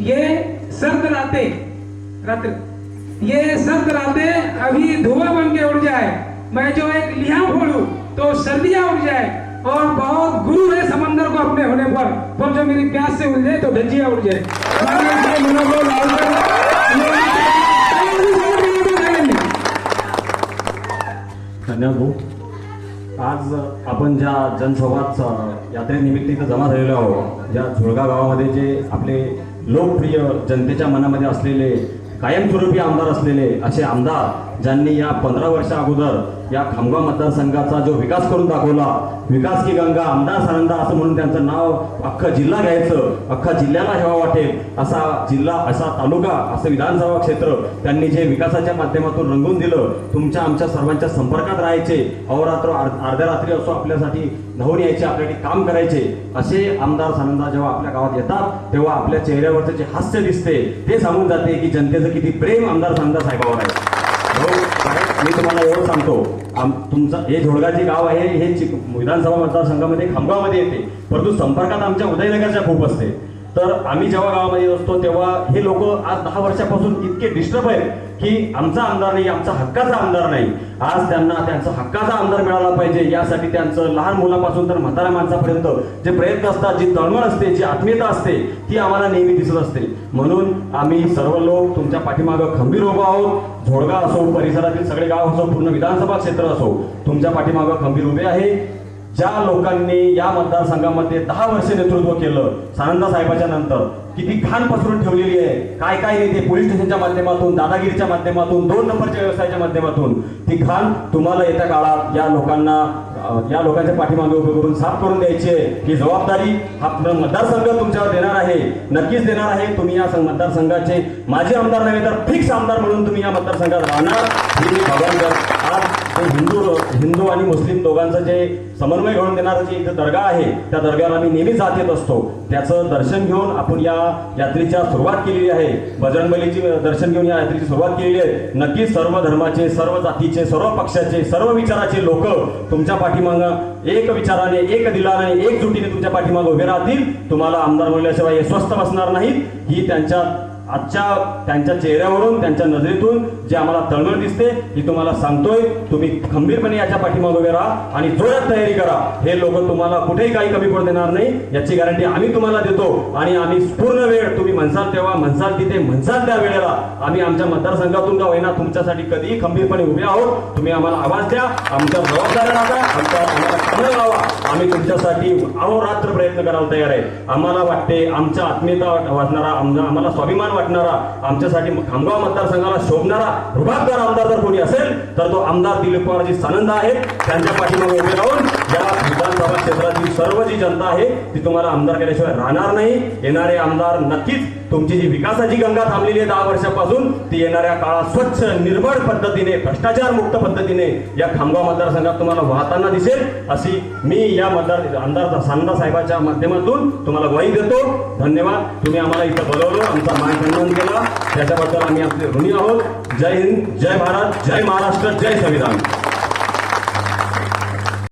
ये सर्द रातें रात्र। ये सर्द रातें अभी धुआं बन के उड़ जाए। मैं जो एक लिया फोड़ू तो सर्दियां उड़ जाए। और बहुत गुरु है समंदर को अपने होने पर। पर जो मेरी प्यास से उलझे तो धज्जियां उड़ जाए। धन्यवाद भाऊ। आज आपण ज्या जनसंवाद यात्रेनिमित्त इथं जमा झालेलो आहोत ज्या झुळगा गावामध्ये जे आपले लोकप्रिय जनतेच्या मनामध्ये असलेले कायमस्वरूपी आमदार असलेले असे आमदार ज्यांनी या पंधरा वर्षा अगोदर या खामगाव मतदारसंघाचा जो विकास करून दाखवला विकास की गंगा आमदार सरंदा असं म्हणून त्यांचं नाव अख्खा जिल्हा घ्यायचं अख्खा जिल्ह्याला हेवा वाटेल असा जिल्हा असा तालुका असं विधानसभा क्षेत्र त्यांनी जे विकासाच्या माध्यमातून रंगून दिलं तुमच्या आमच्या सर्वांच्या संपर्कात राहायचे अहोरात्र अर्ध- अर्ध्या रात्री असो आपल्यासाठी धावून यायचे आपल्यासाठी काम करायचे असे आमदार सानंदा जेव्हा आपल्या गावात येतात तेव्हा आपल्या चेहऱ्यावरचं जे हास्य दिसते ते सांगून जाते की जनतेचं किती प्रेम आमदार सानंदा साहेबावर आहे. हो. मी तुम्हाला एवढं सांगतो आम- तुमचं हे झोळगाचे गाव आहे हे चिक- विधानसभा मतदारसंघामध्ये खामगावमध्ये येते. परंतु संपर्कात आमच्या उदयनगरच्या खूप असते. तर आम्ही जेव्हा गावामध्ये असतो तेव्हा हे लोक आज दहा वर्षापासून इतके डिस्टर्ब आहेत की आमचा आमदार नाही आमचा हक्काचा आमदार नाही. आज त्यांना त्यांचा हक्काचा आमदार मिळाला पाहिजे यासाठी त्यांचं लहान मुलापासून तर म्हाताऱ्या माणसापर्यंत जे प्रयत्न असतात जी तळमळ असते जी आत्मीयता असते ती आम्हाला नेहमी दिसत असते. म्हणून आम्ही सर्व लोक तुमच्या पाठीमागं खंबीर उभं आहोत. झोडगा असो परिसरातील सगळे गाव असो पूर्ण विधानसभा क्षेत्र असो तुमच्या पाठीमागं खंबीर उभे आहे. ज्या लोकांनी या मतदारसंघामध्ये दहा वर्ष नेतृत्व केलं सानंदा साहेबाच्या नंतर किती घाण पसरून ठेवलेली आहे. काय काय नेते पोलीस स्टेशनच्या माध्यमातून दादागिरीच्या माध्यमातून दोन नंबरच्या व्यवसायाच्या माध्यमातून. ती घाण तुम्हाला येत्या काळात या लोकांना या लोकांच्या पाठीमागे उभे करून साफ करून द्यायची आहे. ही जबाबदारी हा मतदारसंघ तुमच्यावर देणार आहे. नक्कीच देणार आहे. तुम्ही या मतदारसंघाचे माजी आमदार नव्हे तर फिक्स आमदार म्हणून तुम्ही या मतदारसंघात राहणार. ही भगवान आज हिंदू हिंदू आणि मुस्लिम दोघांचं जे समन्वय घडून देणारं जे इथं दर्गा आहे त्या दर्ग्याला आम्ही नेहमी जात येत असतो. त्याचं दर्शन घेऊन आपण या यात्रेच्या सुरुवात केलेली आहे. बजरंगबलीची दर्शन घेऊन या यात्रेची सुरुवात केलेली आहे. नक्कीच सर्व धर्माचे सर्व जातीचे सर्व पक्षाचे सर्व विचाराचे लोक तुमच्या पाठीमागं एक विचाराने एक दिलाने एकजुटीने तुमच्या पाठीमागं उभे राहतील. तुम्हाला आमदार म्हणल्याशिवाय हे स्वस्थ बसणार नाहीत. ही त्यांच्या आजच्या त्यांच्या चेहऱ्यावरून त्यांच्या नजरेतून जे आम्हाला तळमळ दिसते ही तुम्हाला सांगतोय. तुम्ही खंबीरपणे याच्या पाठीमागे उभे राहा आणि जोरात तयारी करा. हे लोक तुम्हाला कुठेही काही कमी पडू देणार नाही. याची गॅरंटी आम्ही तुम्हाला देतो आणि आम्ही पूर्ण वेळ तुम्ही म्हणसाल तेव्हा म्हणसाल तिथे म्हणसाल त्या वेळेला आम्ही आमच्या मतदारसंघातून का होईना तुमच्यासाठी कधीही खंबीरपणे उभे आहोत. तुम्ही आम्हाला आवाज द्या. आमच्या जबाबदाऱ्या लागा आमच्या आम्हाला लावा. आम्ही तुमच्यासाठी अहोरात्र प्रयत्न करायला तयार आहे. आम्हाला वाटते आमच्या आत्मीयता वाटणारा आमचा आम्हाला स्वाभिमान वाटणारा आमच्यासाठी खामगाव मतदारसंघाला शोभणारा रुबाबदार आमदार जर कोणी असेल तर तो आमदार दिलीप पवारजी सानंद आहेत. त्यांच्या पाठीमागे उभे राहून या विधानसभा क्षेत्रातील सर्व जी जनता आहे ती तुम्हाला आमदार केल्याशिवाय राहणार नाही. येणारे आमदार नक्कीच तुमची जी विकासाची गंगा थांबलेली आहे दहा वर्षापासून ती येणाऱ्या काळात स्वच्छ निर्मळ पद्धतीने भ्रष्टाचार मुक्त पद्धतीने या खामगाव मतदारसंघात तुम्हाला वाहताना दिसेल. अशी मी या मतदार आमदार सानंदा साहेबाच्या माध्यमातून तुम्हाला ग्वाही देतो. धन्यवाद. तुम्ही आम्हाला इथं बोलवलं आमचा मान सन्मान केला. त्याच्याबद्दल आम्ही आपले ऋणी आहोत. जय हिंद जय भारत जय महाराष्ट्र जय संविधान.